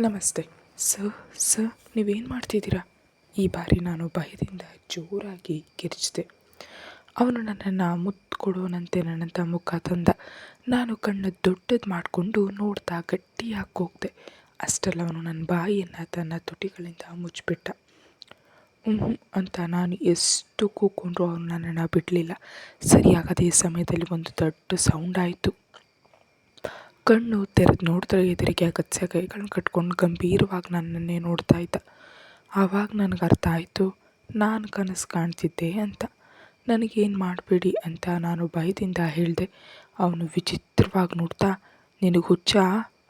ನಮಸ್ತೆ. Sir sir, ನೀವೇನು ಮಾಡ್ತಿದ್ದೀರಾ? ಈ ಬಾರಿ ನಾನು ಭಯದಿಂದ ಜೋರಾಗಿ ಕಿರ್ಚಿದೆ ಅವನು ನನ್ನನ್ನು ಮುತ್ತು ಕೊಡೋನಂತೆ ನನ್ನಂಥ ಮುಖ ತಂದ. ನಾನು ಕಣ್ಣು ದೊಡ್ಡದು ಮಾಡಿಕೊಂಡು ನೋಡ್ತಾ ಗಟ್ಟಿಯಾಗಿ ಹೋಗ್ದೆ ಅಷ್ಟೆಲ್ಲ ಅವನು ನನ್ನ ಬಾಯಿಯನ್ನು ತನ್ನ ತುಟಿಗಳಿಂದ ಮುಚ್ಚಿಬಿಟ್ಟ. ಹ್ಞೂ ಅಂತ ನಾನು ಎಷ್ಟು ಕೂಕೊಂಡ್ರು ಅವನು ನನ್ನನ್ನು ಬಿಡಲಿಲ್ಲ. ಸರಿಯಾಗದೇ ಸಮಯದಲ್ಲಿ ಒಂದು ದೊಡ್ಡ ಸೌಂಡ್ ಆಯಿತು. ಕಣ್ಣು ತೆರೆದು ನೋಡಿದ್ರೆ ಎದುರಿಗೆ ಅಗತ್ಯ ಕೈಗಳನ್ನ ಕಟ್ಕೊಂಡು ಗಂಭೀರವಾಗಿ ನನ್ನನ್ನೇ ನೋಡ್ತಾ ಇದ್ದ. ಆವಾಗ ನನಗೆ ಅರ್ಥ ಆಯಿತು, ನಾನು ಕನಸು ಕಾಣ್ತಿದ್ದೆ ಅಂತ. ನನಗೇನು ಮಾಡಬೇಡಿ ಅಂತ ನಾನು ಭಯದಿಂದ ಹೇಳಿದೆ. ಅವನು ವಿಚಿತ್ರವಾಗಿ ನೋಡ್ತಾ, ನಿನಗೆ ಹುಚ್ಚ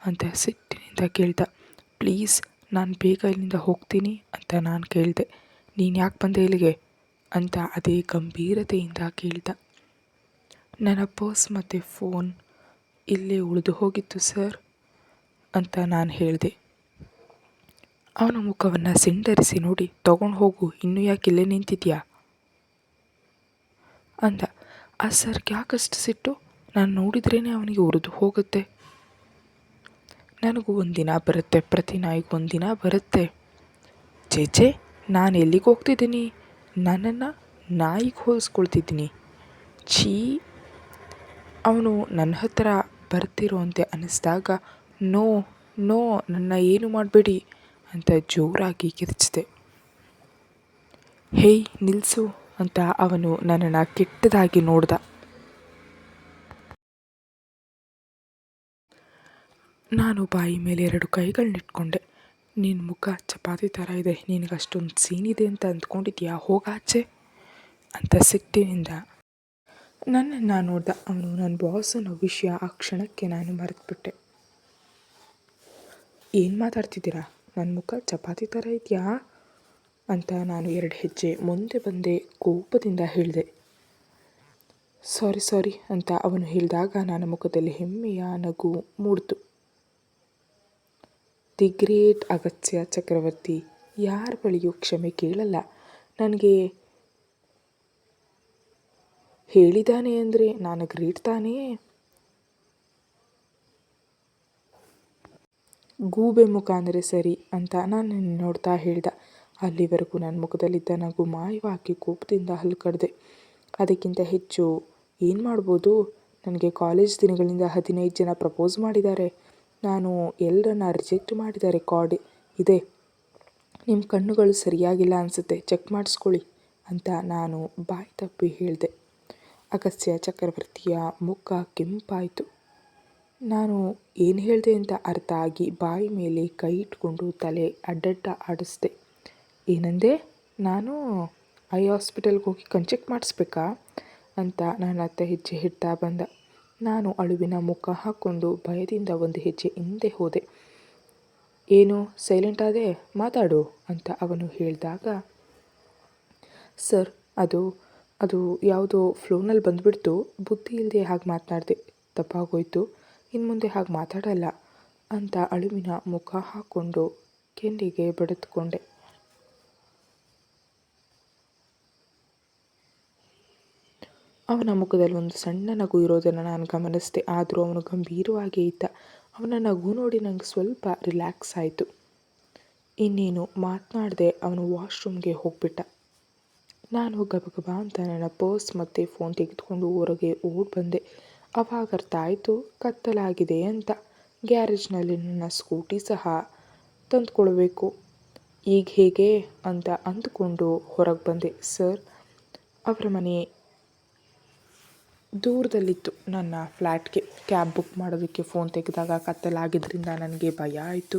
ಅಂತ ಸಿಟ್ಟಿನಿಂದ ಕೇಳ್ದ. ಪ್ಲೀಸ್, ನಾನು ಬೇಗ ಇಲ್ಲಿಂದ ಹೋಗ್ತೀನಿ ಅಂತ ನಾನು ಕೇಳಿದೆ. ನೀನು ಯಾಕೆ ಬಂದೆ ಇಲ್ಲಿಗೆ? ಅಂತ ಅದೇ ಗಂಭೀರತೆಯಿಂದ ಕೇಳ್ದ. ನನ್ನ ಪರ್ಸ್ ಮತ್ತು ಫೋನ್ ಇಲ್ಲೇ ಉಳಿದು ಹೋಗಿತ್ತು, ಸರ್, ಅಂತ ನಾನು ಹೇಳಿದೆ. ಅವನ ಮುಖವನ್ನು ಸಿಂಡರಿಸಿ ನೋಡಿ, ತಗೊಂಡು ಹೋಗು, ಇನ್ನೂ ಯಾಕೆ ಇಲ್ಲೇ ನಿಂತಿದ್ಯಾ? ಅಂದ. ಆ ಸರ್ ಯಾಕಷ್ಟು ಸಿಟ್ಟು? ನಾನು ನೋಡಿದ್ರೇ ಅವನಿಗೆ ಉರಿದು ಹೋಗುತ್ತೆ. ನನಗೂ ಒಂದಿನ ಬರುತ್ತೆ, ಪ್ರತಿ ನಾಯಿಗೂ ಒಂದಿನ ಬರುತ್ತೆ. ಚೇಚೆ ನಾನು ಎಲ್ಲಿಗೆ ಹೋಗ್ತಿದ್ದೀನಿ? ನನ್ನನ್ನು ನಾಯಿಗೆ ಹೋಲಿಸ್ಕೊಳ್ತಿದ್ದೀನಿ. ಛೀ, ಅವನು ನನ್ನ ಹತ್ರ ಬರ್ತಿರೋಂತೆ ಅನ್ನಿಸ್ದಾಗ, ನೋ ನೋ, ನನ್ನ ಏನು ಮಾಡಬೇಡಿ ಅಂತ ಜೋರಾಗಿ ಕಿರ್ಚಿದೆ ಹೇಯ್ ನಿಲ್ಲಿಸು ಅಂತ ಅವನು ನನ್ನನ್ನು ಕೆಟ್ಟದಾಗಿ ನೋಡ್ದ. ನಾನು ಬಾಯಿ ಮೇಲೆ ಎರಡು ಕೈಗಳನ್ನಿಟ್ಕೊಂಡೆ ನಿನ್ನ ಮುಖ ಚಪಾತಿ ಥರ ಇದೆ. ನಿನಗಷ್ಟೊಂದು ಸೀನಿದೆ ಅಂತ ಅಂದ್ಕೊಂಡಿದ್ಯಾ? ಹೋಗಾಚೆ ಅಂತ ಸಿಟ್ಟಿನಿಂದ ನನ್ನನ್ನು ನೋಡ್ದ ಅವನು ನನ್ನ ಬಾಸ್ ವಿಷಯ ಆ ಕ್ಷಣಕ್ಕೆ ನಾನು ಮರೆತುಬಿಟ್ಟೆ. ಏನು ಮಾತಾಡ್ತಿದ್ದೀರಾ? ನನ್ನ ಮುಖ ಚಪಾತಿ ಥರ ಇದೆಯಾ? ಅಂತ ನಾನು ಎರಡು ಹೆಜ್ಜೆ ಮುಂದೆ ಬಂದೆ ಕೋಪದಿಂದ ಹೇಳಿದೆ. ಸಾರಿ ಸಾರಿ ಅಂತ ಅವನು ಹೇಳಿದಾಗ ನನ್ನ ಮುಖದಲ್ಲಿ ಹೆಮ್ಮೆಯ ನಗು ಮೂಡ್ತು. ದಿ ಗ್ರೇಟ್ ಅಗತ್ಯ ಚಕ್ರವರ್ತಿ, ಯಾರ ಬಳಿಯೂ ಕ್ಷಮೆ ಕೇಳಲ್ಲ. ನನಗೆ ಹೇಳಿದಾನೆ ಅಂದರೆ ನಾನು ಗ್ರೀಡ್ತಾನೆಯೇ ತಾನೇ? ಗೂಬೆ ಮುಖ ಅಂದರೆ ಸರಿ ಅಂತ ನಾನು ನೋಡ್ತಾ ಹೇಳ್ದ. ಅಲ್ಲಿವರೆಗೂ ನನ್ನ ಮುಖದಲ್ಲಿದ್ದ ನಗು ಮಾಯವಾಗಿ ಕೋಪದಿಂದ ಹಲ್ಲು ಕಡ್ದೆ. ಅದಕ್ಕಿಂತ ಹೆಚ್ಚು ಏನು ಮಾಡ್ಬೋದು? ನನಗೆ ಕಾಲೇಜ್ ದಿನಗಳಿಂದ ಹದಿನೈದು ಜನ ಪ್ರಪೋಸ್ ಮಾಡಿದ್ದಾರೆ. ನಾನು ಎಲ್ಲರನ್ನ ರಿಜೆಕ್ಟ್ ಮಾಡಿದ್ದಾರೆ ಕಾರ್ಡ್ ಇದೆ. ನಿಮ್ಮ ಕಣ್ಣುಗಳು ಸರಿಯಾಗಿಲ್ಲ ಅನಿಸುತ್ತೆ. ಚೆಕ್ ಮಾಡಿಸ್ಕೊಳ್ಳಿ ಅಂತ ನಾನು ಬಾಯಿ ತಪ್ಪಿ ಹೇಳಿದೆ. ಅಗಸ್ತ್ಯ ಚಕ್ರವರ್ತಿಯ ಮುಖ ಕೆಂಪಾಯಿತು. ನಾನು ಏನು ಹೇಳಿದೆ ಅಂತ ಅರ್ಥ ಆಗಿ ಬಾಯಿ ಮೇಲೆ ಕೈ ಇಟ್ಕೊಂಡು ತಲೆ ಅಡ್ಡಡ್ಡ ಆಡಿಸ್ದೆ. ಏನಂದೆ? ನಾನು ಐ ಹಾಸ್ಪಿಟಲ್ಗೆ ಹೋಗಿ ಕಣ್ ಚೆಕ್ ಮಾಡಿಸ್ಬೇಕಾ ಅಂತ ನಾನು ಅತ್ತ ಹೆಜ್ಜೆ ಹಿಡ್ತಾ ಬಂದ. ನಾನು ಅಳುವಿನ ಮುಖ ಹಾಕ್ಕೊಂಡು ಭಯದಿಂದ ಒಂದು ಹೆಜ್ಜೆ ಹಿಂದೆ ಹೋದೆ. ಏನು, ಸೈಲೆಂಟ್ ಆದೆ? ಮಾತಾಡು ಅಂತ ಅವನು ಹೇಳಿದಾಗ, ಸರ್, ಅದು ಅದು ಯಾವುದೋ ಫ್ಲೋನಲ್ಲಿ ಬಂದುಬಿಡ್ತು. ಬುದ್ಧಿ ಇಲ್ಲದೆ ಹಾಗೆ ಮಾತನಾಡಿದೆ. ತಪ್ಪಾಗೋಯ್ತು. ಇನ್ನು ಮುಂದೆ ಹಾಗೆ ಮಾತಾಡಲ್ಲ ಅಂತ ಅಳುವಿನ ಮುಖ ಹಾಕ್ಕೊಂಡು ಕೆಂಡಿಗೆ ಬಡಿದುಕೊಂಡೆ ಅವನ ಮುಖದಲ್ಲಿ ಒಂದು ಸಣ್ಣ ನಗು ಇರೋದನ್ನು ನಾನು ಗಮನಿಸಿದೆ. ಆದರೂ ಅವನು ಗಂಭೀರವಾಗಿ ಇದ್ದ. ಅವನ ನಗು ನೋಡಿ ನನಗೆ ಸ್ವಲ್ಪ ರಿಲ್ಯಾಕ್ಸ್ ಆಯಿತು. ಇನ್ನೇನು, ಮಾತನಾಡದೆ ಅವನು ವಾಶ್ರೂಮ್ಗೆ ಹೋಗ್ಬಿಟ್ಟ. ನಾನು ಗಬಗಬ ಅಂತ ನನ್ನ ಪರ್ಸ್ ಮತ್ತು ಫೋನ್ ತೆಗೆದುಕೊಂಡು ಹೊರಗೆ ಓಡಿ ಬಂದೆ. ಅವಾಗ ಅರ್ಥ ಆಯಿತು ಕತ್ತಲಾಗಿದೆ ಅಂತ. ಗ್ಯಾರೇಜ್ನಲ್ಲಿ ನನ್ನ ಸ್ಕೂಟಿ ಸಹ ತಂದುಕೊಳ್ಬೇಕು. ಈಗ ಹೇಗೆ ಅಂತ ಅಂದುಕೊಂಡು ಹೊರಗೆ ಬಂದೆ, ಸರ್. ಅವರ ಮನೆ ದೂರದಲ್ಲಿತ್ತು ನನ್ನ ಫ್ಲ್ಯಾಟ್ಗೆ ಕ್ಯಾಬ್ ಬುಕ್ ಮಾಡೋದಕ್ಕೆ ಫೋನ್ ತೆಗೆದಾಗ ಕತ್ತಲಾಗಿದ್ದರಿಂದ ನನಗೆ ಭಯ ಆಯಿತು.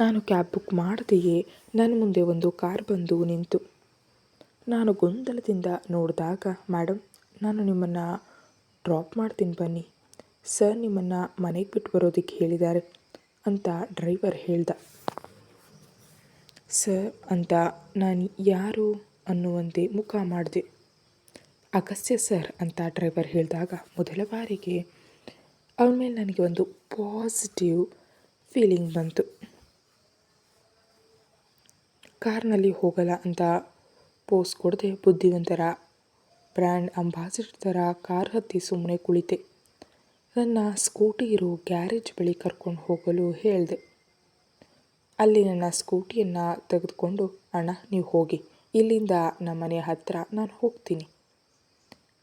ನಾನು ಕ್ಯಾಬ್ ಬುಕ್ ಮಾಡದೆಯೇ ನನ್ನ ಮುಂದೆ ಒಂದು ಕಾರ್ ಬಂದು ನಿಂತು. ನಾನು ಗೊಂದಲದಿಂದ ನೋಡಿದಾಗ ಮೇಡಮ್ ನಾನು ನಿಮ್ಮನ್ನು ಡ್ರಾಪ್ ಮಾಡ್ತೀನಿ ಬನ್ನಿ. ಸರ್ ನಿಮ್ಮನ್ನು ಮನೆಗೆ ಬಿಟ್ಟು ಬರೋದಕ್ಕೆ ಹೇಳಿದ್ದಾರೆ ಅಂತ ಡ್ರೈವರ್ ಹೇಳ್ದ. ಸರ್ ಅಂತ ನಾನು ಯಾರು ಅನ್ನುವಂತೆ ಮುಖ ಮಾಡಿದೆ. ಅಗಸ್ಯ ಸರ್ ಅಂತ ಡ್ರೈವರ್ ಹೇಳಿದಾಗ ಮೊದಲ ಬಾರಿಗೆ ಅವನ ಮೇಲೆ ನನಗೆ ಒಂದು ಪಾಸಿಟಿವ್ ಫೀಲಿಂಗ್ ಬಂತು. ಕಾರ್ನಲ್ಲಿ ಹೋಗಲ್ಲ ಅಂತ ಪೋಸ್ ಕೊಡದೆ ಬುದ್ಧಿವಂತರ ಬ್ರ್ಯಾಂಡ್ ಅಂಬಾಸಿಡರ್ ಥರ ಕಾರ್ ಹತ್ತಿ ಸುಮ್ಮನೆ ಕುಳಿತೆ. ನನ್ನ ಸ್ಕೂಟಿ ಇರೋ ಗ್ಯಾರೇಜ್ ಬಳಿ ಕರ್ಕೊಂಡು ಹೋಗಲು ಹೇಳಿದೆ. ಅಲ್ಲಿ ನನ್ನ ಸ್ಕೂಟಿಯನ್ನು ತೆಗೆದುಕೊಂಡು, ಅಣ್ಣ, ನೀವು ಹೋಗಿ. ಇಲ್ಲಿಂದ ನಮ್ಮ ಮನೆ ಹತ್ತಿರ ನಾನು ಹೋಗ್ತೀನಿ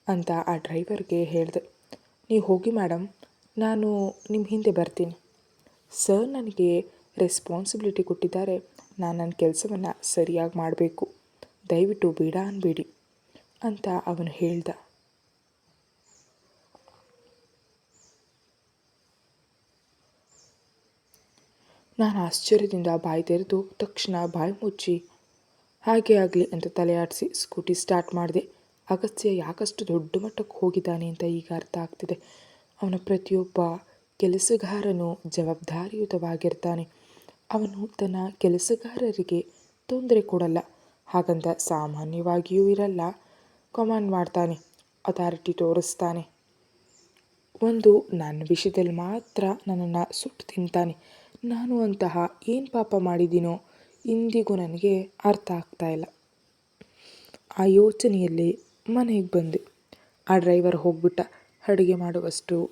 ಅಂತ ಆ ಡ್ರೈವರ್ಗೆ ಹೇಳಿದೆ. ನೀವು ಹೋಗಿ ಮೇಡಮ್ ನಾನು ನಿಮ್ಮ ಹಿಂದೆ ಬರ್ತೀನಿ. ಸರ್ ನನಗೆ ರೆಸ್ಪಾನ್ಸಿಬಿಲಿಟಿ ಕೊಟ್ಟಿದ್ದಾರೆ. ನಾನು ನನ್ನ ಕೆಲಸವನ್ನು ಸರಿಯಾಗಿ ಮಾಡಬೇಕು. ದಯವಿಟ್ಟು ಬೇಡ ಅನ್ಬೇಡಿ ಅಂತ ಅವನು ಹೇಳ್ದ. ನಾನು ಆಶ್ಚರ್ಯದಿಂದ ಬಾಯಿ ತೆರೆದು ತಕ್ಷಣ ಬಾಯಿ ಮುಚ್ಚಿ, ಹಾಗೆ ಆಗಲಿ ಅಂತ ತಲೆಯಾಡಿಸಿ ಸ್ಕೂಟಿ ಸ್ಟಾರ್ಟ್ ಮಾಡಿದೆ. ಅಗತ್ಯ ಯಾಕಷ್ಟು ದೊಡ್ಡ ಮಟ್ಟಕ್ಕೆ ಹೋಗಿದ್ದಾನೆ ಅಂತ ಈಗ ಅರ್ಥ ಆಗ್ತಿದೆ. ಅವನ ಪ್ರತಿಯೊಬ್ಬ ಕೆಲಸಗಾರನು ಜವಾಬ್ದಾರಿಯುತವಾಗಿರ್ತಾನೆ. ಅವನು ತನ್ನ ಕೆಲಸಗಾರರಿಗೆ ತೊಂದರೆ ಕೊಡಲ್ಲ. ಹಾಗಂತ ಸಾಮಾನ್ಯವಾಗಿಯೂ ಇರಲ್ಲ. ಕಮಾಂಡ್ ಮಾಡ್ತಾನೆ, ಅಥಾರಿಟಿ ತೋರಿಸ್ತಾನೆ. ಒಂದು ನನ್ನ ವಿಷಯದಲ್ಲಿ ಮಾತ್ರ ನನ್ನನ್ನು ಸುಟ್ಟು ತಿಂತಾನೆ. ನಾನು ಅಂತಹ ಏನು ಪಾಪ ಮಾಡಿದ್ದೀನೋ ಇಂದಿಗೂ ನನಗೆ ಅರ್ಥ ಆಗ್ತಾ ಇಲ್ಲ. ಆ ಯೋಚನೆಯಲ್ಲಿ ಮನೆಗೆ ಬಂದೆ. ಆ ಡ್ರೈವರ್ ಹೋಗ್ಬಿಟ್ಟ. ಅಡುಗೆ ಮಾಡುವಷ್ಟು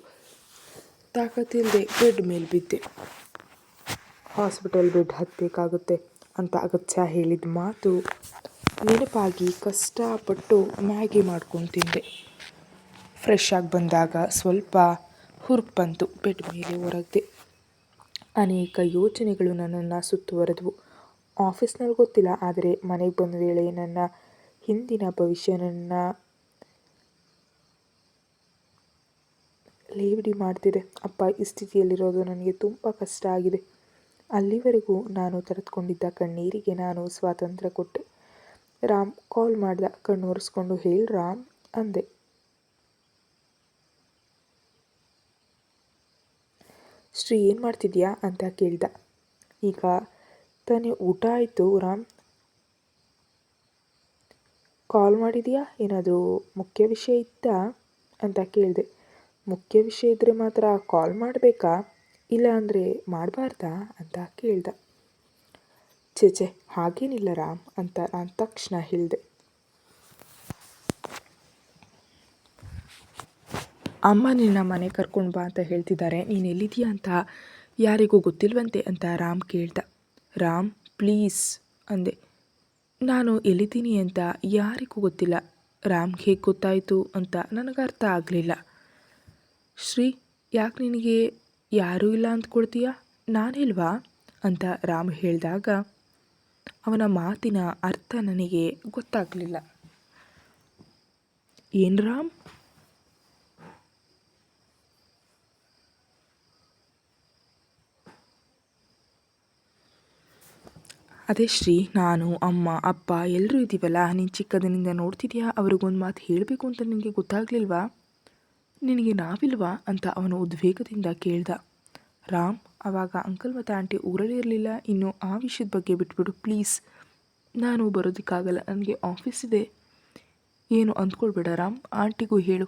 ತಾಕತ್ತಿಲ್ಲದೆ ಬೆಡ್ ಮೇಲೆ ಬಿದ್ದೆ. ಹಾಸ್ಪಿಟಲ್ ಬೆಡ್ ಹತ್ತಬೇಕಾಗುತ್ತೆ ಅಂತ ಅಗತ್ಯ ಹೇಳಿದ ಮಾತು ನೆನಪಾಗಿ ಕಷ್ಟಪಟ್ಟು ಮ್ಯಾಗಿ ಮಾಡ್ಕೊಂಡು ತಿಂದೆ. ಫ್ರೆಶ್ ಆಗಿ ಬಂದಾಗ ಸ್ವಲ್ಪ ಹುರುಪು ಬಂತು ಬೆಡ್ ಮೇಲೆ ಹೊರಗೆ ಅನೇಕ ಯೋಚನೆಗಳು ನನ್ನನ್ನು ಸುತ್ತುವರೆದವು. ಆಫೀಸ್ನಲ್ಲಿ ಗೊತ್ತಿಲ್ಲ, ಆದರೆ ಮನೆಗೆ ಬಂದ ವೇಳೆ ನನ್ನ ಹಿಂದಿನ ಭವಿಷ್ಯ ನನ್ನ ಲೇವಡಿ ಮಾಡ್ತಿದೆ. ಅಪ್ಪ ಈ ಸ್ಥಿತಿಯಲ್ಲಿರೋದು ನನಗೆ ತುಂಬ ಕಷ್ಟ ಆಗಿದೆ. ಅಲ್ಲಿವರೆಗೂ ನಾನು ತರೆದುಕೊಂಡಿದ್ದ ಕಣ್ಣೀರಿಗೆ ನಾನು ಸ್ವಾತಂತ್ರ್ಯ ಕೊಟ್ಟೆ. ರಾಮ್ ಕಾಲ್ ಮಾಡ್ದ ಕಣ್ಣು ಒರೆಸ್ಕೊಂಡು ಹೇಳಿ ರಾಮ್, ಅಂದೆ. ಶ್ರೀ, ಏನು ಮಾಡ್ತಿದ್ಯಾ? ಅಂತ ಕೇಳಿದ. ಈಗ ತಾನೇ ಊಟ ಆಯಿತು ರಾಮ್. ಕಾಲ್ ಮಾಡಿದೆಯಾ? ಏನಾದರೂ ಮುಖ್ಯ ವಿಷಯ ಇತ್ತಾ? ಅಂತ ಕೇಳಿದೆ. ಮುಖ್ಯ ವಿಷಯ ಇದ್ದರೆ ಮಾತ್ರ ಕಾಲ್ ಮಾಡಬೇಕಾ? ಇಲ್ಲ ಅಂದರೆ ಮಾಡಬಾರ್ದಾ ಅಂತ ಕೇಳ್ದ. ಚೇಚೆ ಹಾಗೇನಿಲ್ಲ ರಾಮ್ ಅಂತ ನಾನು ತಕ್ಷಣ ಹೇಳಿದೆ. ಅಮ್ಮ ನಿನ್ನ ಮನೆ ಕರ್ಕೊಂಡು ಬಾ ಅಂತ ಹೇಳ್ತಿದ್ದಾರೆ ನೀನು ಎಲ್ಲಿದ್ದೀಯಾ ಅಂತ ಯಾರಿಗೂ ಗೊತ್ತಿಲ್ವಂತೆ ಅಂತ ರಾಮ್ ಕೇಳ್ದ. ರಾಮ್, ಪ್ಲೀಸ್ ಅಂದೆ. ನಾನು ಎಲ್ಲಿದ್ದೀನಿ ಅಂತ ಯಾರಿಗೂ ಗೊತ್ತಿಲ್ಲ. ರಾಮ್ ಹೇಗೆ ಗೊತ್ತಾಯಿತು ಅಂತ ನನಗೆ ಅರ್ಥ ಆಗಲಿಲ್ಲ. ಶ್ರೀ, ಯಾಕೆ ನಿನಗೆ ಯಾರೂ ಇಲ್ಲ ಅಂದ್ಕೊಳ್ತೀಯಾ ನಾನಿಲ್ವಾ ಅಂತ ರಾಮ್ ಹೇಳಿದಾಗ, ಅವನ ಮಾತಿನ ಅರ್ಥ ನನಗೆ ಗೊತ್ತಾಗಲಿಲ್ಲ. ಏನು ರಾಮ್? ಅದೇ ಶ್ರೀ, ನಾನು, ಅಮ್ಮ, ಅಪ್ಪ ಎಲ್ಲರೂ ಇದ್ದೀವಲ್ಲ ನೀನು ಚಿಕ್ಕದನಿಂದ ನೋಡ್ತಿದ್ಯಾ? ಅವ್ರಿಗೊಂದು ಮಾತು ಹೇಳಬೇಕು ಅಂತ ನಿನಗೆ ಗೊತ್ತಾಗಲಿಲ್ವಾ? ನಿನಗೆ ನಾವಿಲ್ವಾ ಅಂತ ಅವನು ಉದ್ವೇಗದಿಂದ ಕೇಳ್ದ. ರಾಮ್ ಆವಾಗ ಅಂಕಲ್ ಮತ್ತು ಆಂಟಿ ಊರಲ್ಲೇ ಇರಲಿಲ್ಲ, ಇನ್ನು ಆ ವಿಷಯದ ಬಗ್ಗೆ ಬಿಟ್ಬಿಡು, ಪ್ಲೀಸ್. ನಾನು ಬರೋದಕ್ಕಾಗಲ್ಲ, ನನಗೆ ಆಫೀಸ್ ಇದೆ. ಏನು ಅಂದ್ಕೊಳ್ಬೇಡ ರಾಮ್, ಆಂಟಿಗೂ ಹೇಳು.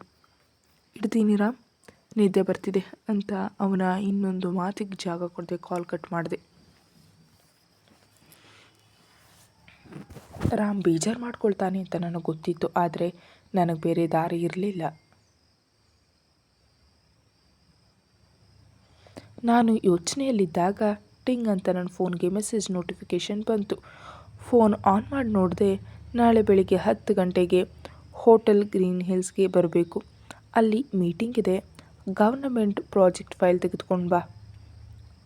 ಇಡ್ತೀನಿ ರಾಮ್, ನಿದ್ದೆ ಬರ್ತಿದೆ ಅಂತ ಅವನ ಇನ್ನೊಂದು ಮಾತಿಗೆ ಜಾಗ ಕೊಡದೆ, ಕಾಲ್ ಕಟ್ ಮಾಡಿದೆ. ರಾಮ್ ಬೇಜಾರು ಮಾಡ್ಕೊಳ್ತಾನೆ ಅಂತ ನನಗೆ ಗೊತ್ತಿತ್ತು, ಆದರೆ ನನಗೆ ಬೇರೆ ದಾರಿ ಇರಲಿಲ್ಲ. ನಾನು ಯೋಚನೆಯಲ್ಲಿದ್ದಾಗ ಟಿಂಗ್ ಅಂತ ನನ್ನ ಫೋನ್ಗೆ ಮೆಸೇಜ್ ನೋಟಿಫಿಕೇಷನ್ ಬಂತು. ಫೋನ್ ಆನ್ ಮಾಡಿ ನೋಡಿದೆ ನಾಳೆ ಬೆಳಿಗ್ಗೆ ಹತ್ತು ಗಂಟೆಗೆ ಹೋಟೆಲ್ ಗ್ರೀನ್ ಹಿಲ್ಸ್ಗೆ ಬರಬೇಕು. ಅಲ್ಲಿ ಮೀಟಿಂಗ್ ಇದೆ. ಗವರ್ನಮೆಂಟ್ ಪ್ರಾಜೆಕ್ಟ್ ಫೈಲ್ ತೆಗೆದುಕೊಂಡು ಬಾ.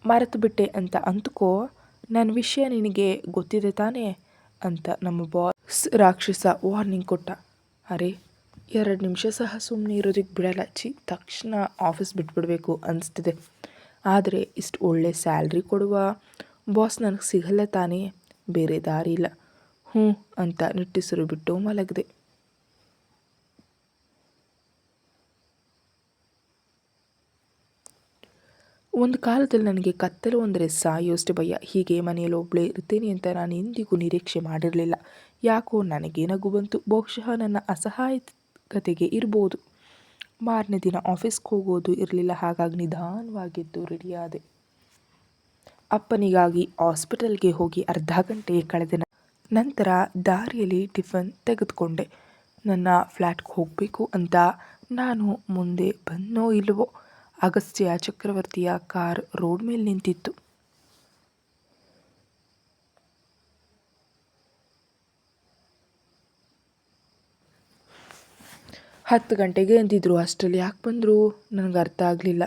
ಮರೆತು ಬಿಟ್ಟೆ ಅಂತ ಅಂದ್ಕೋ. ನನ್ನ ವಿಷಯ ನಿನಗೆ ಗೊತ್ತಿದೆ ತಾನೇ ಅಂತ ನಮ್ಮ ಬಾಸ್ ರಾಕ್ಷಸ ವಾರ್ನಿಂಗ್ ಕೊಟ್ಟ. ಅರೆ, ಎರಡು ನಿಮಿಷ ಸಹ ಸುಮ್ಮನೆ ಇರೋದಕ್ಕೆ ಬಿಡಲ್ಲ. ಚಿ ತಕ್ಷಣ ಆಫೀಸ್ ಬಿಟ್ಬಿಡಬೇಕು ಅನಿಸ್ತಿದೆ. ಆದರೆ ಇಷ್ಟು ಒಳ್ಳೆ ಸ್ಯಾಲ್ರಿ ಕೊಡುವ ಬಾಸ್ ನನಗೆ ಸಿಗಲ್ಲ ತಾನೇ, ಬೇರೆ ದಾರಿ ಇಲ್ಲ. ಹ್ಞೂ ಅಂತ ನಿಟ್ಟುಸಿರು ಬಿಟ್ಟು ಮಲಗಿದೆ. ಒಂದು ಕಾಲದಲ್ಲಿ ನನಗೆ ಕತ್ತಲು ಅಂದರೆ ಸಾಯೋಷ್ಟು ಭಯ. ಹೀಗೆ ಮನೆಯಲ್ಲಿ ಒಬ್ಬಳೇ ಇರ್ತೇನೆ ಅಂತ ನಾನು ಎಂದಿಗೂ ನಿರೀಕ್ಷೆ ಮಾಡಿರಲಿಲ್ಲ. ಯಾಕೋ ನನಗೆ ನಗು ಬಂತು. ಬಹುಶಃ ನನ್ನ ಅಸಹಾಯಕತೆಗೆ ಇರ್ಬೋದು. ಮಾರನೇ ದಿನ ಆಫೀಸ್ಗೆ ಹೋಗೋದು ಇರಲಿಲ್ಲ, ಹಾಗಾಗಿ ನಿಧಾನವಾಗಿದ್ದು ರೆಡಿಯಾದೆ. ಅಪ್ಪನಿಗಾಗಿ ಹಾಸ್ಪಿಟಲ್ಗೆ ಹೋಗಿ ಅರ್ಧ ಗಂಟೆ ಕಳೆದ ನಂತರ ದಾರಿಯಲ್ಲಿ ಟಿಫನ್ ತೆಗೆದುಕೊಂಡೆ. ನನ್ನ ಫ್ಲ್ಯಾಟ್ಗೆ ಹೋಗಬೇಕು ಅಂತ ನಾನು ಮುಂದೆ ಬಂದೋ ಇಲ್ಲವೋ ಅಗಸ್ತ್ಯ ಚಕ್ರವರ್ತಿಯ ಕಾರ್ ರೋಡ್ ಮೇಲೆ ನಿಂತಿತ್ತು. ಹತ್ತು ಗಂಟೆಗೆ ಅಂದಿದ್ರು. ಅಷ್ಟರಲ್ಲಿ ಯಾಕೆ ಬಂದರು? ನನಗೆ ಅರ್ಥ ಆಗಲಿಲ್ಲ.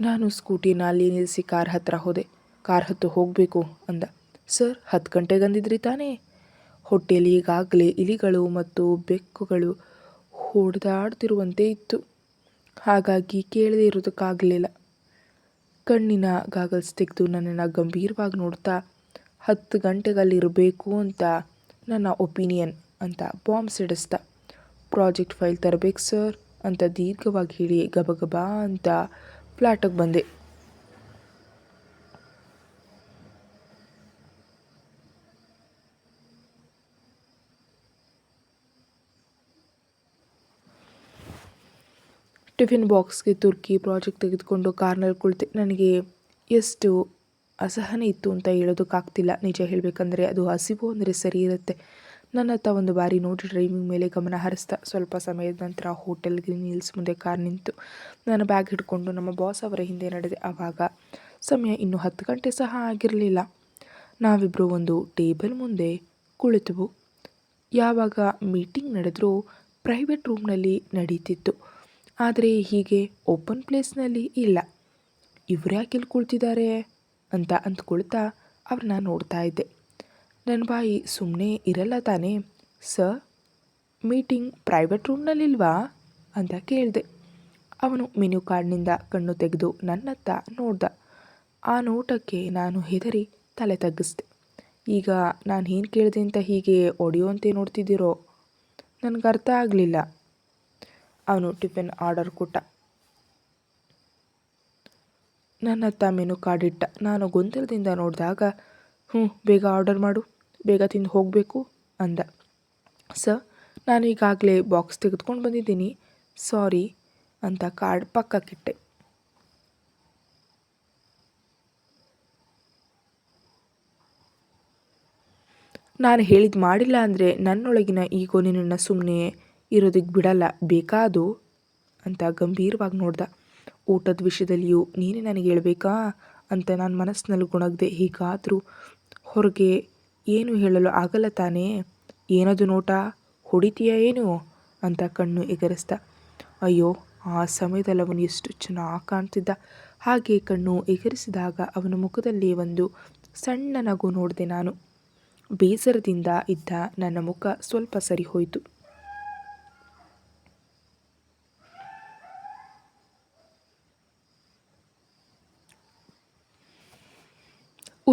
ನಾನು ಸ್ಕೂಟಿನ ಅಲ್ಲಿ ನಿಲ್ಲಿಸಿ ಕಾರ್ ಹತ್ತಿರ ಹೋದೆ. ಕಾರ್ ಹತ್ತು ಹೋಗಬೇಕು ಅಂದ. ಸರ್ ಹತ್ತು ಗಂಟೆಗೆ ಅಂದಿದ್ರಿ ತಾನೇ? ಹೊಟ್ಟೆಯಲ್ಲಿ ಈಗಾಗಲೇ ಇಲಿಗಳು ಮತ್ತು ಬೆಕ್ಕುಗಳು ಹೊಡೆದಾಡ್ತಿರುವಂತೆ ಇತ್ತು. ಹಾಗಾಗಿ ಕೇಳದೇ ಇರೋದಕ್ಕಾಗಲಿಲ್ಲ ಕಣ್ಣಿನ ಗಾಗಲ್ಸ್ ತೆಗೆದು ನನ್ನನ್ನು ಗಂಭೀರವಾಗಿ ನೋಡ್ತಾ, ಹತ್ತು ಗಂಟೆಗಲ್ಲಿರಬೇಕು ಅಂತ ನನ್ನ ಒಪಿನಿಯನ್ ಅಂತ ಬಾಂಬ್ ಸಿಡಿಸ್ದ ಪ್ರಾಜೆಕ್ಟ್ ಫೈಲ್ ತರಬೇಕು, ಸರ್ ಅಂತ ದೀರ್ಘವಾಗಿ ಹೇಳಿ ಗಬಗಬ ಅಂತ ಫ್ಲಾಟಿಗೆ ಬಂದೆ. ಟಿಫಿನ್ ಬಾಕ್ಸ್ಗೆ ತುರ್ಕಿ ಪ್ರಾಜೆಕ್ಟ್ ತೆಗೆದುಕೊಂಡು ಕಾರ್ನಲ್ಲಿ ಕುಳಿತೆ. ನನಗೆ ಎಷ್ಟು ಅಸಹನೆ ಇತ್ತು ಅಂತ ಹೇಳೋದಕ್ಕಾಗ್ತಿಲ್ಲ. ನಿಜ ಹೇಳಬೇಕಂದ್ರೆ ಅದು ಹಸಿವು ಅಂದರೆ ಸರಿ ಇರುತ್ತೆ. ನನ್ನತ್ತ ಒಂದು ಬಾರಿ ನೋಡಿ ಡ್ರೈವಿಂಗ್ ಮೇಲೆ ಗಮನ ಹರಿಸ್ದ ಸ್ವಲ್ಪ ಸಮಯದ ನಂತರ ಹೋಟೆಲ್ ಗ್ರೀನ್ ಹಿಲ್ಸ್ ಮುಂದೆ ಕಾರ್ ನಿಂತು. ನಾನು ಬ್ಯಾಗ್ ಹಿಡ್ಕೊಂಡು ನಮ್ಮ ಬಾಸ್ ಅವರ ಹಿಂದೆ ನಡೆದೆ. ಆವಾಗ ಸಮಯ ಇನ್ನೂ ಹತ್ತು ಗಂಟೆ ಸಹ ಆಗಿರಲಿಲ್ಲ. ನಾವಿಬ್ಬರು ಒಂದು ಟೇಬಲ್ ಮುಂದೆ ಕುಳಿತುವು. ಯಾವಾಗ ಮೀಟಿಂಗ್ ನಡೆದರೂ ಪ್ರೈವೇಟ್ ರೂಮ್ನಲ್ಲಿ ನಡೀತಿತ್ತು. ಆದರೆ ಹೀಗೆ ಓಪನ್ ಪ್ಲೇಸ್ನಲ್ಲಿ ಇಲ್ಲ. ಇವ್ರು ಯಾಕೆ ಕುಳಿತಿದ್ದಾರೆ ಅಂತ ಅಂದ್ಕೊಳ್ತಾ ಅವ್ರನ್ನ ನೋಡ್ತಾ ಇದ್ದೆ. ನನ್ನ ಬಾಯಿ ಸುಮ್ಮನೆ ಇರಲ್ಲ ತಾನೇ? ಸರ್, ಮೀಟಿಂಗ್ ಪ್ರೈವೇಟ್ ರೂಮ್ನಲ್ಲಿಲ್ವಾ? ಅಂತ ಕೇಳಿದೆ. ಅವನು ಮೆನ್ಯೂ ಕಾರ್ಡ್ನಿಂದ ಕಣ್ಣು ತೆಗೆದು ನನ್ನತ್ತ ನೋಡ್ದ. ಆ ನೋಟಕ್ಕೆ ನಾನು ಹೆದರಿ ತಲೆ ತಗ್ಗಿಸ್ದೆ. ಈಗ ನಾನು ಏನು ಕೇಳಿದೆ ಅಂತ ಹೀಗೆ ಒಡೆಯುವಂತೆ ನೋಡ್ತಿದ್ದೀರೋ? ನನಗೆ ಅರ್ಥ ಆಗಲಿಲ್ಲ. ಅವನು ಟಿಫಿನ್ ಆರ್ಡರ್ ಕೊಟ್ಟ. ನನ್ನತ್ತ ಮೆನು ಕಾರ್ಡ್ ಇಟ್ಟ. ನಾನು ಗೊಂದಲದಿಂದ ನೋಡಿದಾಗ ಹ್ಞೂ, ಬೇಗ ಆರ್ಡರ್ ಮಾಡು, ಬೇಗ ತಿಂದು ಹೋಗಬೇಕು ಅಂದ. ಸರ್, ನಾನು ಈಗಾಗಲೇ ಬಾಕ್ಸ್ ತೆಗೆದುಕೊಂಡು ಬಂದಿದ್ದೀನಿ. ಸಾರಿ ಅಂತ ಕಾರ್ಡ್ ಪಕ್ಕಕ್ಕಿಟ್ಟೆ. ನಾನು ಹೇಳಿದ್ದು ಮಾಡಿಲ್ಲ ಅಂದರೆ ನನ್ನೊಳಗಿನ ಈಗೋ ನಿನ್ನನ್ನು ಸುಮ್ಮನೆ ಇರೋದಕ್ಕೆ ಬಿಡಲ್ಲ, ಬೇಕಾದು ಅಂತ ಗಂಭೀರವಾಗಿ ನೋಡ್ದ. ಊಟದ ವಿಷಯದಲ್ಲಿಯೂ ನೀನೇ ನನಗೆ ಹೇಳ್ಬೇಕಾ ಅಂತ ನಾನು ಮನಸ್ಸಿನಲ್ಲಿ ಗುಣಗ್ದೆ ಹೀಗಾದರೂ ಹೊರಗೆ ಏನು ಹೇಳಲು ಆಗಲ್ಲ ತಾನೇ? ಏನದು ನೋಟ? ಹೊಡಿತೀಯ ಏನು? ಅಂತ ಕಣ್ಣು ಎಗರಿಸ್ದ. ಅಯ್ಯೋ, ಆ ಸಮಯದಲ್ಲಿ ಅವನು ಎಷ್ಟು ಚೆನ್ನಾಗಿ ಕಾಣ್ತಿದ್ದ. ಹಾಗೆ ಕಣ್ಣು ಎಗರಿಸಿದಾಗ ಅವನ ಮುಖದಲ್ಲಿ ಒಂದು ಸಣ್ಣ ನಗು ನೋಡಿದೆ ನಾನು. ಬೇಸರದಿಂದ ಇದ್ದ ನನ್ನ ಮುಖ ಸ್ವಲ್ಪ ಸರಿ ಹೋಯಿತು.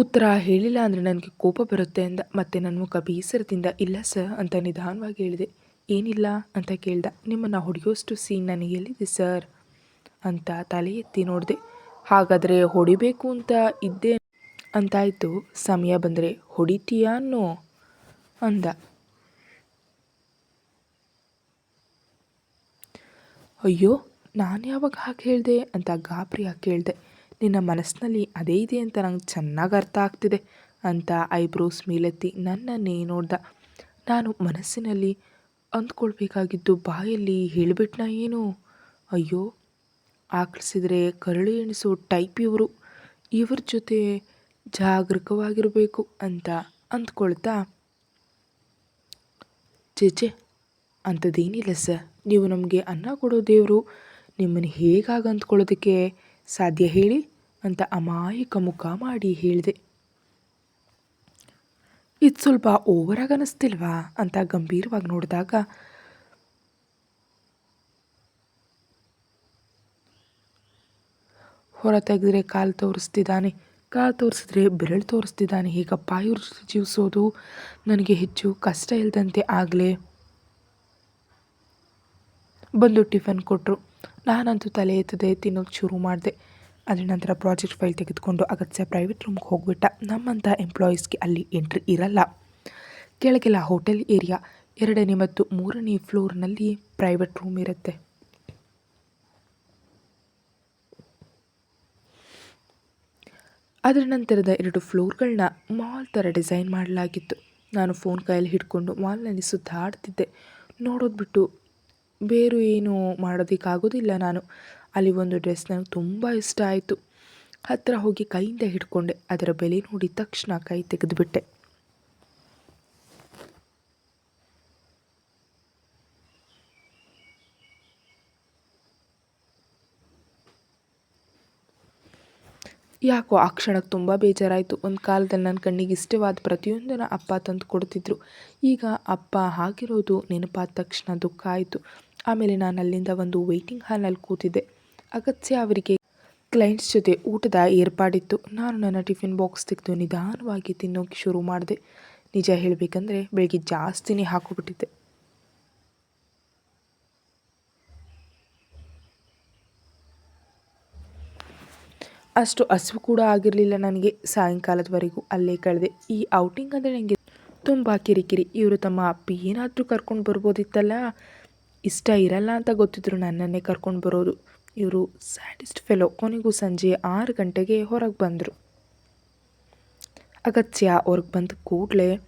ಉತ್ತರ ಹೇಳಿಲ್ಲ ಅಂದರೆ ನನಗೆ ಕೋಪ ಬರುತ್ತೆ ಅಂದ. ಮತ್ತೆ ನನ್ನ ಮುಖ ಬೇಸರದಿಂದ, ಇಲ್ಲ ಸರ್ ಅಂತ ನಿಧಾನವಾಗಿ ಹೇಳಿದೆ. ಏನಿಲ್ಲ ಅಂತ ಕೇಳ್ದ. ನಿಮ್ಮನ್ನು ಹೊಡೆಯೋಷ್ಟು ಸೀನ್ ನನಗೆ ಎಲ್ಲಿದೆ ಸರ್ ಅಂತ ತಲೆ ಎತ್ತಿ ನೋಡಿದೆ. ಹಾಗಾದರೆ ಹೊಡಿಬೇಕು ಅಂತ ಇದ್ದೆ ಅಂತಾಯಿತು. ಸಮಯ ಬಂದರೆ ಹೊಡಿತೀಯಾ ಅಂದ. ಅಯ್ಯೋ, ನಾನು ಯಾವಾಗ ಹಾಗೆ ಹೇಳಿದೆ ಅಂತ ಗಾಬರಿಯಾಗಿ ಕೇಳಿದೆ. ನಿನ್ನ ಮನಸ್ಸಿನಲ್ಲಿ ಅದೇ ಇದೆ ಅಂತ ನಂಗೆ ಚೆನ್ನಾಗಿ ಅರ್ಥ ಆಗ್ತಿದೆ ಅಂತ ಐಬ್ರೋಸ್ ಮೇಲೆತ್ತಿ ನನ್ನನ್ನೇ ನೋಡ್ದ. ನಾನು ಮನಸ್ಸಿನಲ್ಲಿ ಅಂದ್ಕೊಳ್ಬೇಕಾಗಿದ್ದು ಬಾಯಲ್ಲಿ ಹೇಳಿಬಿಟ್ನ ಏನು? ಅಯ್ಯೋ, ಆಕಳಿಸಿದರೆ ಕರಳು ಎಣಿಸೋ ಟೈಪ್ ಇವರು. ಇವ್ರ ಜೊತೆ ಜಾಗೃತವಾಗಿರಬೇಕು ಅಂತ ಅಂದ್ಕೊಳ್ತಾ ಚೇಚೆ ಅಂಥದ್ದೇನಿಲ್ಲ ಸರ್. ನೀವು ನಮಗೆ ಅನ್ನ ಕೊಡೋ ದೇವರು. ನಿಮ್ಮನ್ನು ಹೇಗಾಗಿ ಅಂದ್ಕೊಳ್ಳೋದಕ್ಕೆ ಸಾಧ್ಯ ಹೇಳಿ ಅಂತ ಅಮಾಯಕ ಮುಖ ಮಾಡಿ ಹೇಳಿದೆ. ಇದು ಸ್ವಲ್ಪ ಓವರಾಗಿ ಅನ್ನಿಸ್ತಿಲ್ವಾ ಅಂತ ಗಂಭೀರವಾಗಿ ನೋಡಿದಾಗ, ಹೊರ ತೆಗೆದ್ರೆ ಕಾಲು ತೋರಿಸ್ತಿದ್ದಾನೆ ಕಾಲು ತೋರಿಸಿದ್ರೆ ಬೆರಳು ತೋರಿಸ್ತಿದ್ದಾನೆ ಹೇಗಪ್ಪ ಇವ್ರ ಜೀವಿಸೋದು? ನನಗೆ ಹೆಚ್ಚು ಕಷ್ಟ ಇಲ್ಲದಂತೆ ಆಗಲೇ. ಬಂದು ಟಿಫನ್ ಕೊಟ್ಟರು ನಾನಂತೂ ತಲೆ ಎತ್ತದೆ, ತಿನ್ನೋಕೆ ಶುರು ಮಾಡಿದೆ. ಅದರ ನಂತರ ಪ್ರಾಜೆಕ್ಟ್ ಫೈಲ್ ತೆಗೆದುಕೊಂಡು ಅಗತ್ಯ ಪ್ರೈವೇಟ್ ರೂಮ್ಗೆ ಹೋಗ್ಬಿಟ್ಟ. ನಮ್ಮಂಥ ಎಂಪ್ಲಾಯೀಸ್ಗೆ ಅಲ್ಲಿ ಎಂಟ್ರಿ ಇರಲ್ಲ. ಕೆಳಗೆಲ್ಲ ಹೋಟೆಲ್ ಏರಿಯಾ ಎರಡನೇ ಮತ್ತು ಮೂರನೇ ಫ್ಲೋರ್ನಲ್ಲಿ ಪ್ರೈವೇಟ್ ರೂಮ್ ಇರುತ್ತೆ. ಅದರ ನಂತರದ ಎರಡು ಫ್ಲೋರ್ಗಳನ್ನ ಮಾಲ್ ಥರ ಡಿಸೈನ್ ಮಾಡಲಾಗಿತ್ತು. ನಾನು ಫೋನ್ ಕೈಯಲ್ಲಿ ಹಿಡ್ಕೊಂಡು ಮಾಲ್ನಲ್ಲಿ ಸುತ್ತಾಡ್ತಿದ್ದೆ. ನೋಡೋದು ಬಿಟ್ಟು ಬೇರೆ ಏನು ಮಾಡೋದಕ್ಕಾಗೋದಿಲ್ಲ ನಾನು. ಅಲ್ಲಿ ಒಂದು ಡ್ರೆಸ್ ನನಗೆ ತುಂಬ ಇಷ್ಟ ಆಯಿತು. ಹತ್ತಿರ ಹೋಗಿ ಕೈಯಿಂದ ಹಿಡ್ಕೊಂಡೆ. ಅದರ ಬೆಲೆ ನೋಡಿದ ತಕ್ಷಣ ಕೈ ತೆಗೆದುಬಿಟ್ಟೆ. ಯಾಕೋ ಆ ಕ್ಷಣಕ್ಕೆ ತುಂಬ ಬೇಜಾರಾಯಿತು. ಒಂದು ಕಾಲದಲ್ಲಿ ನನ್ನ ಕಣ್ಣಿಗೆ ಇಷ್ಟವಾದ ಪ್ರತಿಯೊಂದನ್ನು ಅಪ್ಪ ತಂದು ಕೊಡ್ತಿದ್ರು. ಈಗ ಅಪ್ಪ ಆಗಿರೋದು ನೆನಪಾದ ತಕ್ಷಣ ದುಃಖ ಆಯಿತು. ಆಮೇಲೆ ನಾನು ಅಲ್ಲಿಂದ ಒಂದು ವೆಯ್ಟಿಂಗ್ ಹಾಲ್ನಲ್ಲಿ ಕೂತಿದ್ದೆ. ಅಗತ್ಯ ಅವರಿಗೆ ಕ್ಲೈಂಟ್ಸ್ ಜೊತೆ ಊಟದ ಏರ್ಪಾಡಿತ್ತು. ನಾನು ನನ್ನ ಟಿಫಿನ್ ಬಾಕ್ಸ್ ತೆಗೆದು ನಿಧಾನವಾಗಿ ತಿನ್ನೋಕೆ ಶುರು ಮಾಡಿದೆ. ನಿಜ ಹೇಳಬೇಕಂದ್ರೆ ಬೆಳಗ್ಗೆ ಜಾಸ್ತಿನೇ ಹಾಕೋಬಿಟ್ಟಿದ್ದೆ. ಅಷ್ಟು ಹಸಿವು ಕೂಡ ಆಗಿರಲಿಲ್ಲ ನನಗೆ. ಸಾಯಂಕಾಲದವರೆಗೂ ಅಲ್ಲೇ ಕಳೆದೆ. ಈ ಔಟಿಂಗ್ ಅಂದರೆ ನನಗೆ ತುಂಬ ಕಿರಿಕಿರಿ. ಇವರು ತಮ್ಮ ಅಪ್ಪಿ ಏನಾದರೂ ಕರ್ಕೊಂಡು ಬರ್ಬೋದಿತ್ತಲ್ಲ? ಇಷ್ಟ ಇರಲ್ಲ ಅಂತ ಗೊತ್ತಿದ್ರು ನನ್ನನ್ನೇ ಕರ್ಕೊಂಡು ಬರೋದು. ಇವರು ಸ್ಯಾಟಿಸ್ಟ್ ಫೆಲೋ. ಕೊನೆಗೂ ಸಂಜೆ ಆರು ಗಂಟೆಗೆ ಹೊರಗೆ ಬಂದರು. ಅಗತ್ಯ ಅವ್ರಿಗೆ ಬಂದ ಕೂಡಲೇ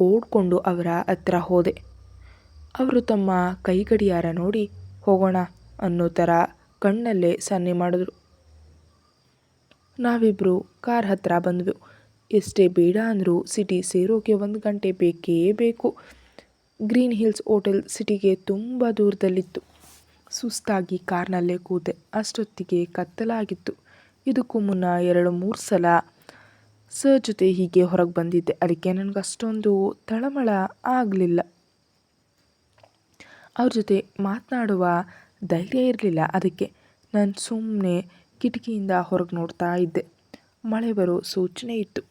ಓಡ್ಕೊಂಡು ಅವರ ಹತ್ರ ಹೋದೆ. ಅವರು ತಮ್ಮ ಕೈಗಡಿಯಾರ ನೋಡಿ, ಹೋಗೋಣ ಅನ್ನೋ ಥರ ಕಣ್ಣಲ್ಲೇ ಸನ್ನೆ ಮಾಡಿದ್ರು. ನಾವಿಬ್ಬರು ಕಾರ್ ಹತ್ತಿರ ಬಂದ್ವಿ. ಎಷ್ಟೇ ಬೇಡ ಅಂದರೂ ಸಿಟಿ ಸೇರೋಕೆ ಒಂದು ಗಂಟೆ ಬೇಕೇ ಬೇಕು. ಗ್ರೀನ್ ಹಿಲ್ಸ್ ಹೋಟೆಲ್ ಸಿಟಿಗೆ ತುಂಬ ದೂರದಲ್ಲಿತ್ತು. ಸುಸ್ತಾಗಿ ಕಾರ್ನಲ್ಲೇ ಕೂತೆ ಅಷ್ಟೊತ್ತಿಗೆ ಕತ್ತಲಾಗಿತ್ತು. ಇದಕ್ಕೂ ಮುನ್ನ ಎರಡು ಮೂರು ಸಲ ಸರ್ ಜೊತೆ ಹೀಗೆ ಹೊರಗೆ ಬಂದಿದ್ದೆ. ಅದಕ್ಕೆ ನನಗೆ ಅಷ್ಟೊಂದು ತಳಮಳ ಆಗಲಿಲ್ಲ. ಅವ್ರ ಜೊತೆ ಮಾತನಾಡುವ ಧೈರ್ಯ ಇರಲಿಲ್ಲ. ಅದಕ್ಕೆ ನಾನು ಸುಮ್ಮನೆ ಕಿಟಕಿಯಿಂದ ಹೊರಗೆ ನೋಡ್ತಾ ಇದ್ದೆ. ಮಳೆ ಬರೋ ಸೂಚನೆ ಇತ್ತು.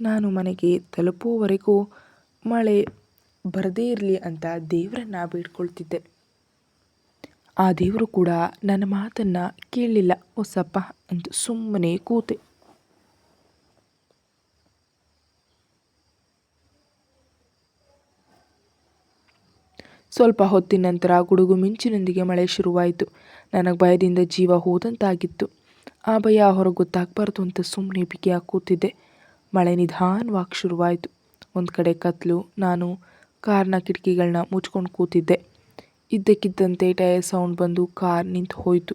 ನಾನು ಮನೆಗೆ ತಲುಪುವವರೆಗೂ ಮಳೆ ಬರದೇ ಇರಲಿ ಅಂತ ದೇವರನ್ನ ಬೇಡ್ಕೊಳ್ತಿದ್ದೆ. ಆ ದೇವರು ಕೂಡ ನನ್ನ ಮಾತನ್ನು ಕೇಳಲಿಲ್ಲ. ಹೊಸಪ್ಪ, ಅಂತ ಸುಮ್ಮನೆ ಕೂತೆ. ಸ್ವಲ್ಪ ಹೊತ್ತಿನ ನಂತರ ಗುಡುಗು ಮಿಂಚಿನೊಂದಿಗೆ ಮಳೆ ಶುರುವಾಯಿತು. ನನಗೆ ಭಯದಿಂದ ಜೀವ ಹೋದಂತಾಗಿತ್ತು. ಆ ಭಯ ಹೊರಗೆ ಗೊತ್ತಾಗಬಾರ್ದು ಅಂತ ಸುಮ್ಮನೆ ಬಿಗಿಯಾಗಿ ಕೂತಿದ್ದೆ. ಮಳೆ ನಿಧಾನವಾಗಿ ಶುರುವಾಯಿತು. ಒಂದು ಕಡೆ ಕತ್ತಲು ನಾನು ಕಾರ್ನ ಕಿಟಕಿಗಳನ್ನ ಮುಚ್ಕೊಂಡು ಕೂತಿದ್ದೆ. ಇದ್ದಕ್ಕಿದ್ದಂತೆ ಟಯರ್ ಸೌಂಡ್ ಬಂದು ಕಾರ್ ನಿಂತು ಹೋಯಿತು.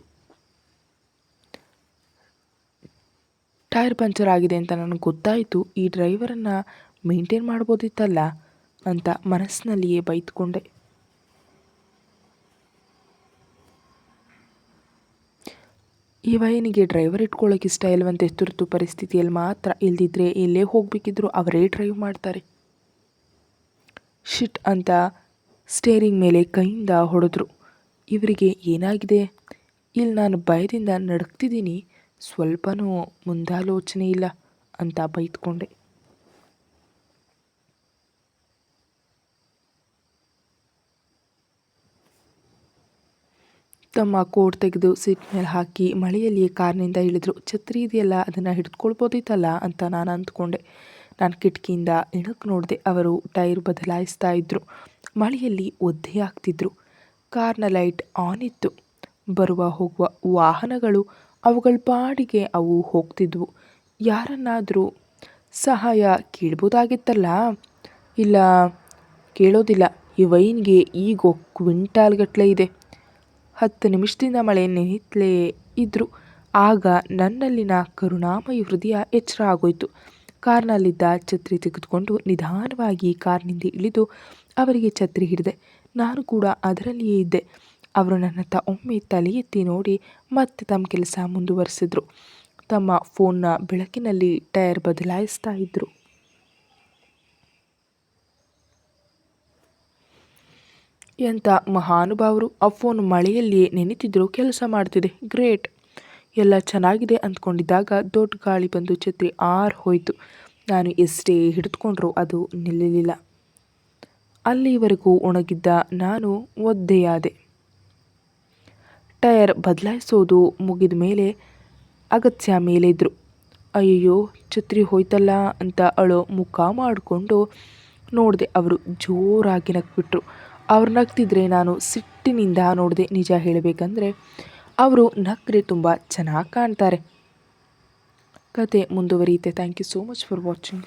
ಟೈರ್ ಪಂಚರ್ ಆಗಿದೆ ಅಂತ ನನಗೆ ಗೊತ್ತಾಯಿತು. ಈ ಡ್ರೈವರನ್ನು ಮೇಂಟೈನ್ ಮಾಡ್ಬೋದಿತ್ತಲ್ಲ ಅಂತ ಮನಸ್ಸಿನಲ್ಲಿಯೇ ಬೈತ್ಕೊಂಡೆ. ಈ ವಯನಿಗೆ ಡ್ರೈವರ್ ಇಟ್ಕೊಳ್ಳೋಕೆ ಇಷ್ಟ ಇಲ್ಲವಂತೆ ತುರ್ತು ಪರಿಸ್ಥಿತಿಯಲ್ಲಿ ಮಾತ್ರ ಇಲ್ದಿದ್ರೆ ಎಲ್ಲೇ ಹೋಗಬೇಕಿದ್ರು ಅವರೇ ಡ್ರೈವ್ ಮಾಡ್ತಾರೆ. ಶಿಟ್ ಅಂತ ಸ್ಟೇರಿಂಗ್ ಮೇಲೆ ಕೈಯಿಂದ ಹೊಡೆದ್ರು. ಇವರಿಗೆ ಏನಾಗಿದೆ? ಇಲ್ಲಿ ನಾನು ಭಯದಿಂದ ನಡುಕ್ತಿದ್ದೀನಿ. ಸ್ವಲ್ಪನೂ ಮುಂದಾಲೋಚನೆ ಇಲ್ಲ ಅಂತ ಬೈತ್ಕೊಂಡೆ. ತಮ್ಮ ಕೋಟ್ ತೆಗೆದು ಸೀಟ್ ಮೇಲೆ ಹಾಕಿ ಮಳೆಯಲ್ಲಿ ಕಾರ್ನಿಂದ ಇಳಿದ್ರು. ಛತ್ರಿ ಇದೆಯಲ್ಲ, ಅದನ್ನು ಹಿಡಿದುಕೊಳ್ಬೋದಿತ್ತಲ್ಲ ಅಂತ ನಾನು ಅಂದ್ಕೊಂಡೆ ನಾನು ಕಿಟಕಿಯಿಂದ ಇಣಕ್ಕೆ ನೋಡಿದೆ ಅವರು ಟೈರ್ ಬದಲಾಯಿಸ್ತಾ ಇದ್ದರು ಮಳೆಯಲ್ಲಿ ಒದ್ದೆ ಆಗ್ತಿದ್ರು. ಕಾರ್ನ ಲೈಟ್ ಆನ್ ಇತ್ತು. ಬರುವ ಹೋಗುವ ವಾಹನಗಳು ಅವುಗಳ ಪಾಡಿಗೆ ಅವು ಹೋಗ್ತಿದ್ವು. ಯಾರನ್ನಾದರೂ ಸಹಾಯ ಕೇಳ್ಬೋದಾಗಿತ್ತಲ್ಲ? ಇಲ್ಲ, ಕೇಳೋದಿಲ್ಲ. ಈ ವೈನ್ಗೆ ಈಗ ಕ್ವಿಂಟಾಲ್ಗಟ್ಟಲೆ ಇದೆ. ಹತ್ತು ನಿಮಿಷದಿಂದ ಮಳೆ ನೆನೆಯುತ್ತಲೇ ಇದ್ದರು ಆಗ ನನ್ನಲ್ಲಿನ ಕರುಣಾಮಯಿ ಹೃದಯ ಎಚ್ಚರ ಆಗೋಯ್ತು. ಕಾರ್ನಲ್ಲಿದ್ದ ಛತ್ರಿ ತೆಗೆದುಕೊಂಡು ನಿಧಾನವಾಗಿ ಕಾರ್ನಿಂದ ಇಳಿದು ಅವರಿಗೆ ಛತ್ರಿ ಹಿಡಿದೆ. ನಾನು ಕೂಡ ಅದರಲ್ಲಿಯೇ ಇದ್ದೆ. ಅವರು ನನ್ನ ಒಮ್ಮೆ ತಲೆ ಎತ್ತಿ ನೋಡಿ ಮತ್ತೆ ತಮ್ಮ ಕೆಲಸ ಮುಂದುವರೆಸಿದ್ರು. ತಮ್ಮ ಫೋನ್ನ ಬೆಳಕಿನಲ್ಲಿ ಟೈರ್ ಬದಲಾಯಿಸ್ತಾ ಇದ್ದರು ಎಂಥ ಮಹಾನುಭಾವರು, ಆ ಫೋನ್ ಮಳೆಯಲ್ಲಿಯೇ ನೆನೆತಿದ್ರು, ಕೆಲಸ ಮಾಡ್ತಿದೆ. ಗ್ರೇಟ್. ಎಲ್ಲ ಚೆನ್ನಾಗಿದೆ ಅಂದ್ಕೊಂಡಿದ್ದಾಗ ದೊಡ್ಡ ಗಾಳಿ ಬಂದು ಛತ್ರಿ ಆರು ಹೋಯಿತು. ನಾನು ಎಷ್ಟೇ ಹಿಡಿದುಕೊಂಡ್ರೂ ಅದು ನಿಲ್ಲಲಿಲ್ಲ. ಅಲ್ಲಿವರೆಗೂ ಒಣಗಿದ್ದ ನಾನು ಒದ್ದೆಯಾದೆ. ಟಯರ್ ಬದಲಾಯಿಸೋದು ಮುಗಿದ ಮೇಲೆ ಅಗತ್ಯ ಮೇಲಿದ್ರು ಅಯ್ಯೋ ಛತ್ರಿ ಹೋಯ್ತಲ್ಲ ಅಂತ ಅಳೋ ಮುಖ ಮಾಡಿಕೊಂಡು ನೋಡಿದೆ ಅವರು ಜೋರಾಗಿ ನಗ್ಬಿಟ್ರು. ಅವ್ರು ನಗ್ತಿದ್ರೆ ನಾನು ಸಿಟ್ಟಿನಿಂದ ನೋಡಿದೆ ನಿಜ ಹೇಳಬೇಕಂದ್ರೆ ಅವರು ನಕ್ರೆ ತುಂಬ ಚೆನ್ನಾಗಿ ಕಾಣ್ತಾರೆ. ಕತೆ ಮುಂದುವರಿಯುತ್ತೆ. Thank you so much for watching